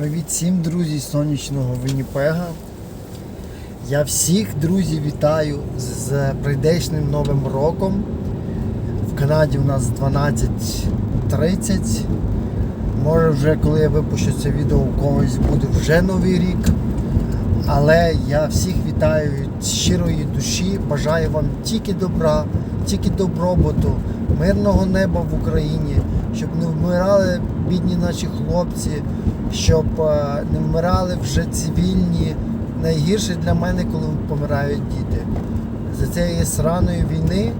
Привіт всім друзі сонячного Вінніпега. Я всіх друзів вітаю з прийдешним новим роком. В Канаді у нас 12.30. Може вже коли я випущу це відео у когось буде вже новий рік. Але я всіх вітаю від щирої душі. Бажаю вам тільки добра, тільки добробуту, мирного неба в Україні, щоб не вмирали бідні наші хлопці, щоб е, не вмирали вже цивільні. Найгірше для мене, коли помирають діти. За цієї сраної війни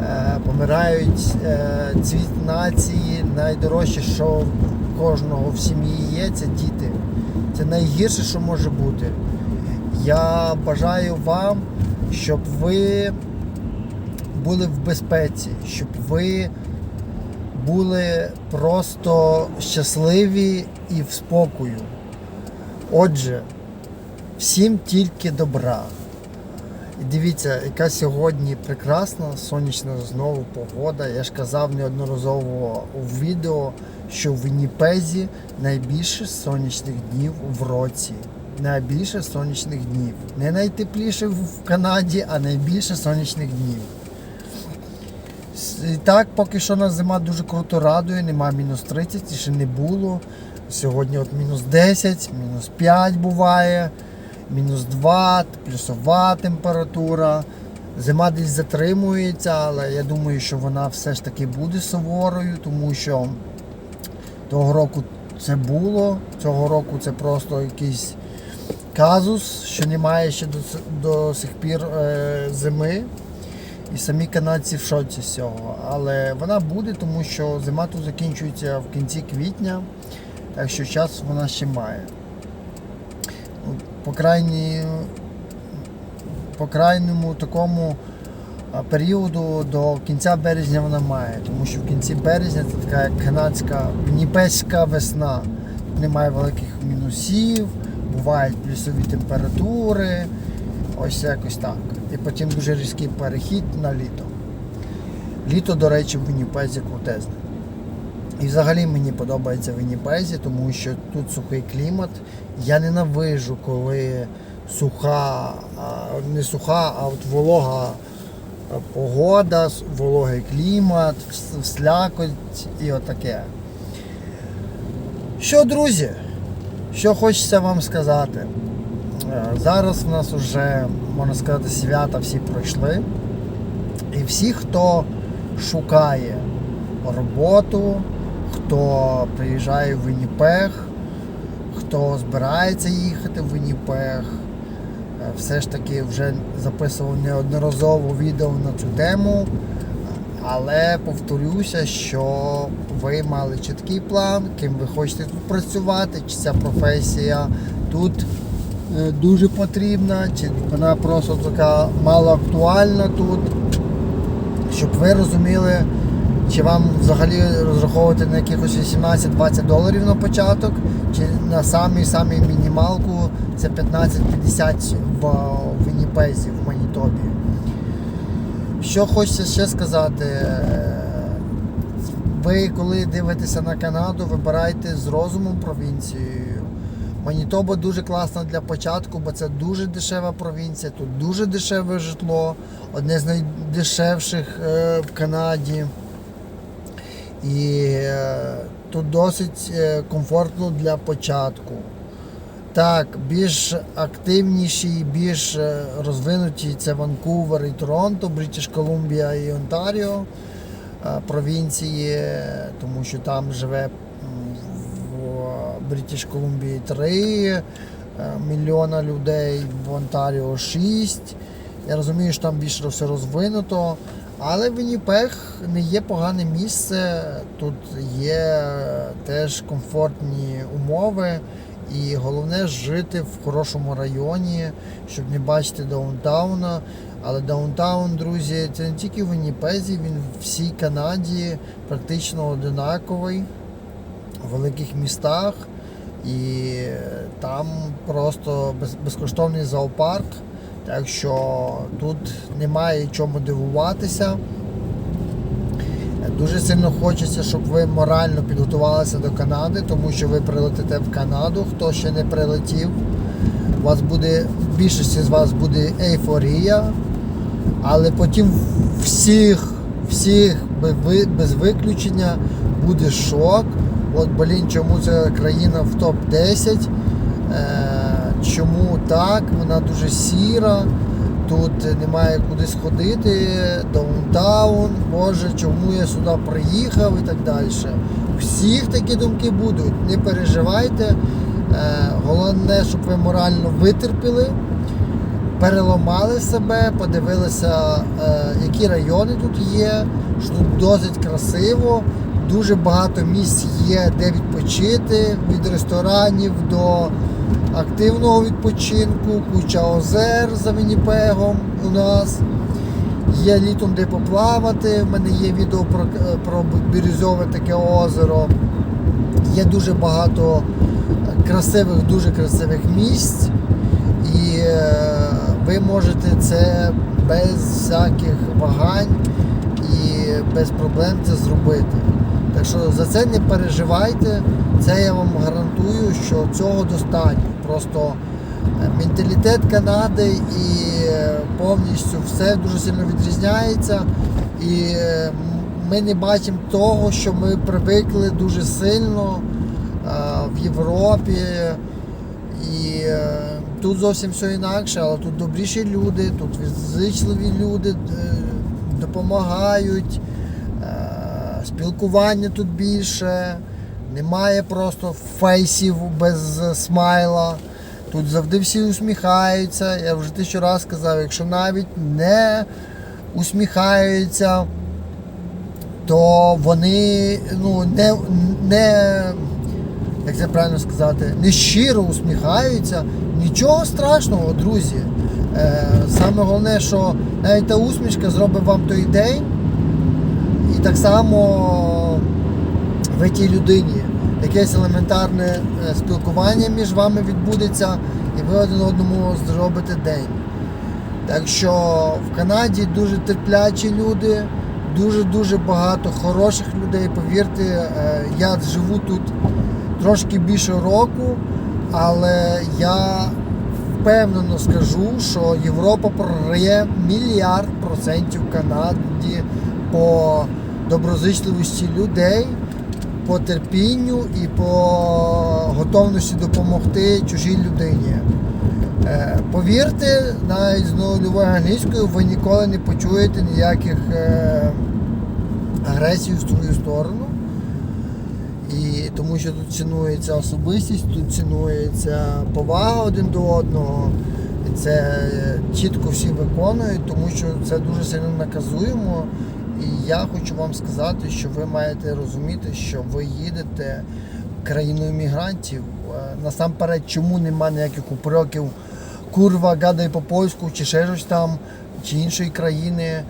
е, помирають е, цвіт нації, найдорожче, що в кожного в сім'ї є, це діти. Це найгірше, що може бути. Я бажаю вам, щоб ви були в безпеці, щоб ви були просто щасливі і в спокою. Отже, всім тільки добра. І дивіться, яка сьогодні прекрасна сонячна знову погода. Я ж казав неодноразово у відео, що в Вінніпезі найбільше сонячних днів в році. Найбільше сонячних днів. Не найтепліше в Канаді, а найбільше сонячних днів. І так, поки що нас зима дуже круто радує, нема мінус 30 і ще не було. Сьогодні от мінус 10, мінус 5 буває, мінус 2, плюсова температура. Зима десь затримується, але я думаю, що вона все ж таки буде суворою, тому що того року це було, цього року це просто якийсь казус, що немає ще до, до сих пір е, зими. І самі канадці в шоці з цього. Але вона буде, тому що зима тут закінчується в кінці квітня, так що час вона ще має. По крайній, по крайньому такому періоду до кінця березня вона має, тому що в кінці березня це така як канадська вінніпезька весна. Немає великих мінусів, бувають плюсові температури. Ось якось так. І потім дуже різкий перехід на літо. Літо, до речі, в Вінніпезі крутезне. І взагалі мені подобається Вінніпезі, тому що тут сухий клімат. Я ненавижу, коли суха, не суха, а от волога погода, вологий клімат, слякоть і отаке. Що, друзі, що хочеться вам сказати? Е, Зараз в нас вже, можна сказати, свята всі пройшли. І всі, хто шукає роботу, хто приїжджає в Вінніпег, хто збирається їхати в Вінніпег, е, все ж таки вже записував неодноразово відео на цю тему. Але повторюся, що ви мали чіткий план, ким ви хочете тут працювати, чи ця професія тут дуже потрібна, чи вона просто така мало актуальна тут, щоб ви розуміли, чи вам взагалі розраховувати на якихось 18-20 доларів на початок, чи на самій самій мінімалку це 15-50 в Вінніпезі, в Манітобі. Що хочеться ще сказати, е, ви коли дивитеся на Канаду, вибирайте з розумом провінцією. Манітоба дуже класна для початку, бо це дуже дешева провінція, тут дуже дешеве житло, одне з найдешевших е, в Канаді. І е, тут досить е, комфортно для початку. Так, більш активніші, більш е, розвинуті це Ванкувер і Торонто, Бритіш Колумбія і Онтаріо провінції, тому що там живе Бритіш Колумбії 3 е, мільйона людей, в Онтаріо 6. Я розумію, що там більше все розвинуто. Але Вінніпег не є погане місце. Тут є теж комфортні умови. І головне жити в хорошому районі, щоб не бачити даунтауна. Але даунтаун, друзі, це не тільки в Вінніпезі, він в всій Канаді практично одинаковий в великих містах. І там просто без, безкоштовний зоопарк. Так що тут немає чому дивуватися. Дуже сильно хочеться, щоб ви морально підготувалися до Канади, тому що ви прилетите в Канаду, хто ще не прилетів. У вас буде, більшості з вас буде ейфорія, але потім всіх, всіх без виключення буде шок. От, блін, чому ця країна в топ-10? Е, чому так? Вона дуже сіра. Тут немає куди сходити, даунтаун, Боже, чому я сюди приїхав і так далі. Всіх такі думки будуть. Не переживайте. Е, головне, щоб ви морально витерпіли, переламали себе, подивилися, е, які райони тут є, що тут досить красиво. Дуже багато місць є, де відпочити, від ресторанів до активного відпочинку, куча озер за Вінніпегом у нас. Є літом де поплавати. В мене є відео про, про бірюзове таке озеро. Є дуже багато красивих, дуже красивих місць. І е, ви можете це без всяких вагань і без проблем це зробити. Так що за це не переживайте, це я вам гарантую, що цього достатньо. Просто е, менталітет Канади і е, повністю все дуже сильно відрізняється. І е, ми не бачимо того, що ми привикли дуже сильно в Європі. І тут зовсім все інакше, але тут добріші люди, тут візичливі люди допомагають, спілкування тут більше, немає просто фейсів без смайла. Тут завжди всі усміхаються. Я вже тисячу раз сказав, якщо навіть не усміхаються, то вони ну, не, не як це правильно сказати, не щиро усміхаються. Нічого страшного, друзі. Е, саме головне, що навіть та усмішка зробить вам той день, так само ви тій людині. Якесь елементарне е, спілкування між вами відбудеться, і ви один одному зробите день. Так що в Канаді дуже терплячі люди, дуже-дуже багато хороших людей. Повірте, е, я живу тут трошки більше року, але я впевнено скажу, що Європа програє мільярд процентів Канаді по доброзичливості людей, по терпінню і по готовності допомогти чужій людині. Е, Повірте, навіть з нульовою англійською ви ніколи не почуєте ніяких е, агресій в свою сторону. І тому що тут цінується особистість, тут цінується повага один до одного. І це е, чітко всі виконують, тому що це дуже сильно наказуємо. І я хочу вам сказати, що ви маєте розуміти, що ви їдете в країну іммігрантів. Е, Насамперед, чому нема ніяких упреків, курва, гадай по польську, чи ще щось там, чи іншої країни.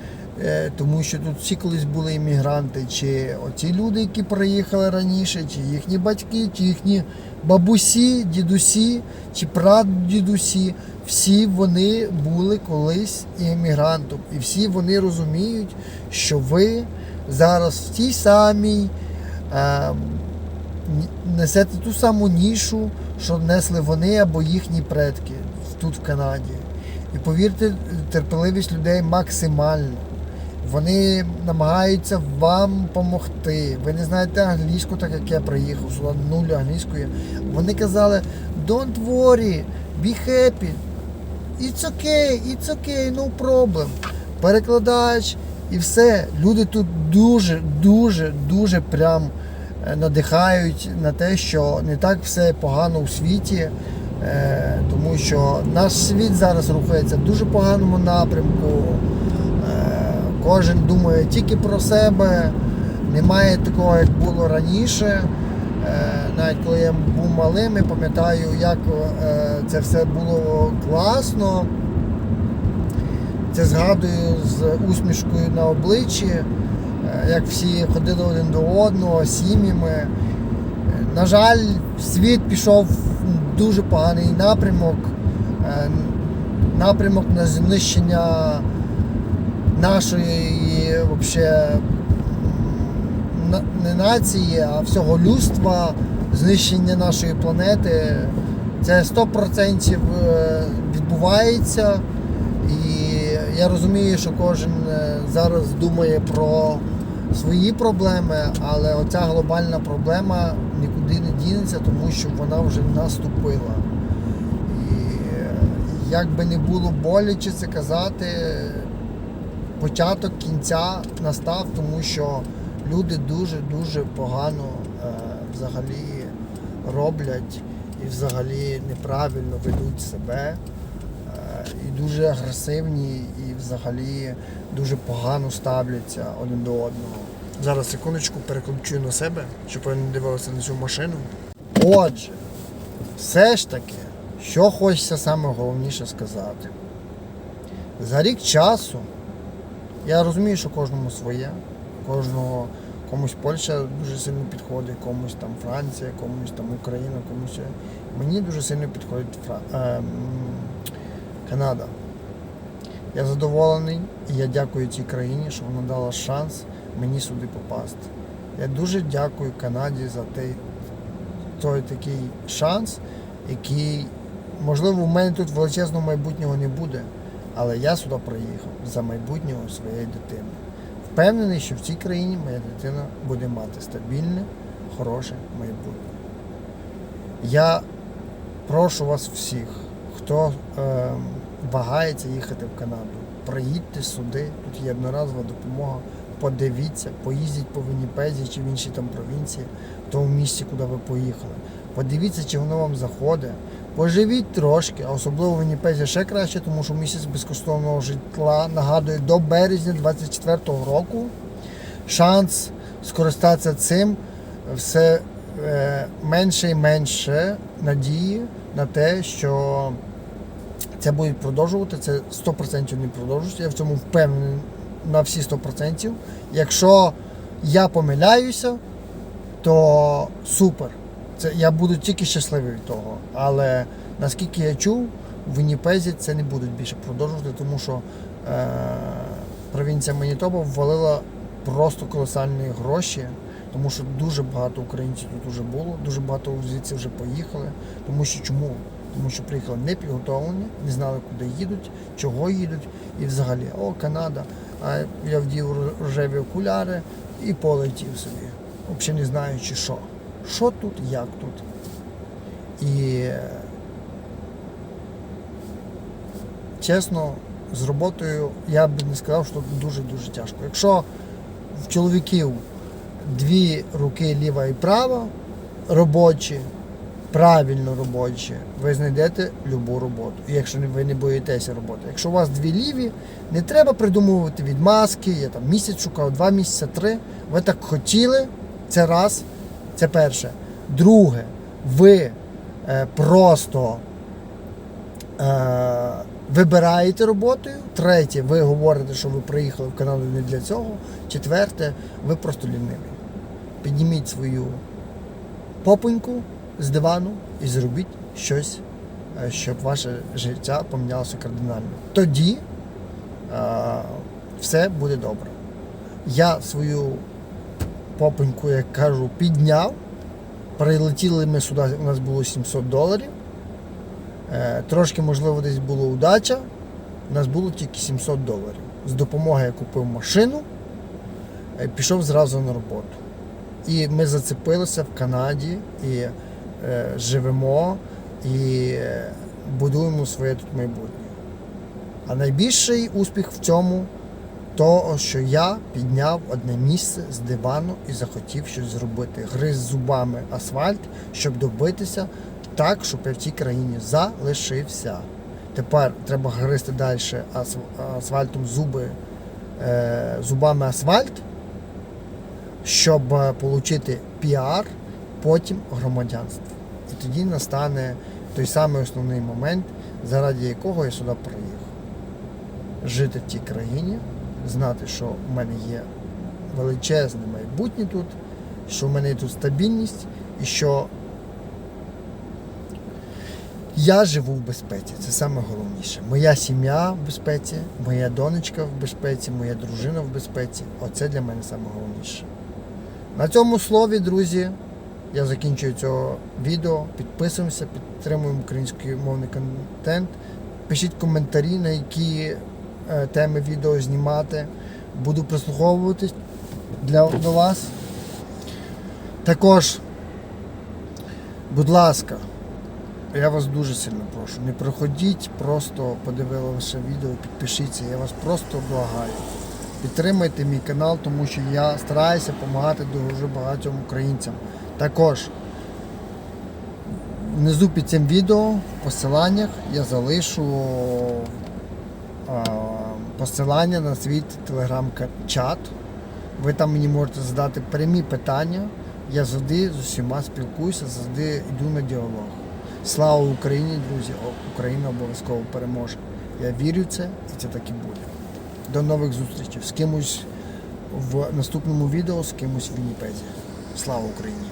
Е, Тому що тут всі колись були іммігранти, чи оці люди, які приїхали раніше, чи їхні батьки, чи їхні бабусі, дідусі, чи прадідусі, всі вони були колись іммігрантом. І всі вони розуміють, що ви зараз в тій самій е, несете ту саму нішу, що несли вони або їхні предки тут в Канаді. І повірте, терпеливість людей максимальна. Вони намагаються вам допомогти. Ви не знаєте англійську, так як я приїхав, сюди нуль англійської. Вони казали, don't worry, be happy. It's okay, it's okay, no problem. Перекладач і все. Люди тут дуже, дуже, дуже прям е, надихають на те, що не так все погано у світі. Е, Тому що наш світ зараз рухається в дуже поганому напрямку. Е, Кожен думає тільки про себе. Немає такого, як було раніше. Е, Навіть коли я був малим, я пам'ятаю, як е, це все було класно. Це згадую з усмішкою на обличчі, е, як всі ходили один до одного, сім'ями. На жаль, світ пішов в дуже поганий напрямок. Напрямок на знищення нашої на- не нації, а всього людства, знищення нашої планети. Це 100% е, відбувається. І я розумію, що кожен е, зараз думає про свої проблеми, але оця глобальна проблема нікуди не дінеться, тому що вона вже наступила. І е, як би не було боляче це казати, початок кінця настав, тому що люди дуже-дуже погано е, взагалі роблять і взагалі неправильно ведуть себе. е, І дуже агресивні, і взагалі дуже погано ставляться один до одного. Зараз секундочку переключу на себе, щоб ви не дивилися на цю машину. Отже, все ж таки, що хочеться саме головніше сказати. За рік часу я розумію, що кожному своє, кожного комусь Польща дуже сильно підходить, комусь там Франція, комусь там Україна, комусь. Мені дуже сильно підходить Фра... е, Канада. Я задоволений і я дякую цій країні, що вона дала шанс мені сюди попасти. Я дуже дякую Канаді за той, той такий шанс, який, можливо, в мене тут величезного майбутнього не буде, але я сюди приїхав за майбутнього своєї дитини. Впевнений, що в цій країні моя дитина буде мати стабільне, хороше майбутнє. Я прошу вас всіх, хто е, вагається їхати в Канаду, приїдьте сюди, тут є одноразова допомога. Подивіться, поїздіть по Вінніпезі чи в іншій там провінції, в тому місці, куди ви поїхали. Подивіться, чи воно вам заходить. Поживіть трошки, а особливо в Вінніпезі ще краще, тому що місяць безкоштовного житла нагадую до березня 24-го року. Шанс скористатися цим все е, менше і менше надії на те, що це будуть продовжувати. Це 100% не продовжується. Я в цьому впевнений на всі 100%. Якщо я помиляюся, то супер. Це я буду тільки щасливий від того. Але наскільки я чув, в Вінніпезі це не будуть більше продовжувати, тому що е, провінція Манітоба ввалила просто колосальні гроші, тому що дуже багато українців тут вже було, дуже багато звідси вже поїхали. Тому що чому? Тому що приїхали не підготовлені, не знали, куди їдуть, чого їдуть, і взагалі, о, Канада, а я вдів рожеві окуляри і полетів собі, взагалі не знаючи що. Що тут, як тут. І чесно, з роботою я б не сказав, що дуже-дуже тяжко. Якщо в чоловіків дві руки ліва і права робочі, правильно робочі, ви знайдете любу роботу. Якщо ви не боїтеся роботи. Якщо у вас дві ліві, не треба придумувати відмазки, я там місяць шукав, два місяці, три. Ви так хотіли, це раз. Це перше. Друге, ви е, просто е, вибираєте роботою. Третє, ви говорите, що ви приїхали в Канаду не для цього. Четверте, ви просто ліниві. Підніміть свою попоньку з дивану і зробіть щось, е, щоб ваше життя помінялося кардинально. Тоді все буде добре. Я свою попоньку, як кажу, підняв. Прилетіли ми сюди, у нас було 700 доларів. Е, Трошки, можливо, десь була удача. У нас було тільки 700 доларів. З допомогою я купив машину, е, пішов зразу на роботу. І ми зацепилися в Канаді і е, живемо і е, будуємо своє тут майбутнє. А найбільший успіх в цьому того, що я підняв одне місце з дивану і захотів щось зробити. Гриз зубами асфальт, щоб добитися так, щоб я в цій країні залишився. Тепер треба гризти далі асфальтом зуби, е, зубами асфальт, щоб е, отримати піар, потім громадянство. І тоді настане той самий основний момент, заради якого я сюди приїхав. Жити в тій країні, знати, що в мене є величезне майбутнє тут, що в мене є тут стабільність і що я живу в безпеці. Це саме головніше. Моя сім'я в безпеці, моя донечка в безпеці, моя дружина в безпеці. Оце для мене саме головніше. На цьому слові, друзі, я закінчую цього відео. Підписуємося, підтримуємо український мовний контент. Пишіть коментарі, на які теми відео знімати. Буду прислуховуватись для, до вас. Також, будь ласка, я вас дуже сильно прошу. Не приходіть, просто подивили ваше відео, підпишіться. Я вас просто благаю. Підтримайте мій канал, тому що я стараюся допомагати дуже багатьом українцям. Також внизу під цим відео в посиланнях я залишу а, посилання на свій телеграм-чат. Ви там мені можете задати прямі питання. Я завжди з усіма спілкуюся, завжди йду на діалог. Слава Україні, друзі! Україна обов'язково переможе. Я вірю в це і це так і буде. До нових зустрічей. З кимось в наступному відео, з кимось в Вінніпезі. Слава Україні!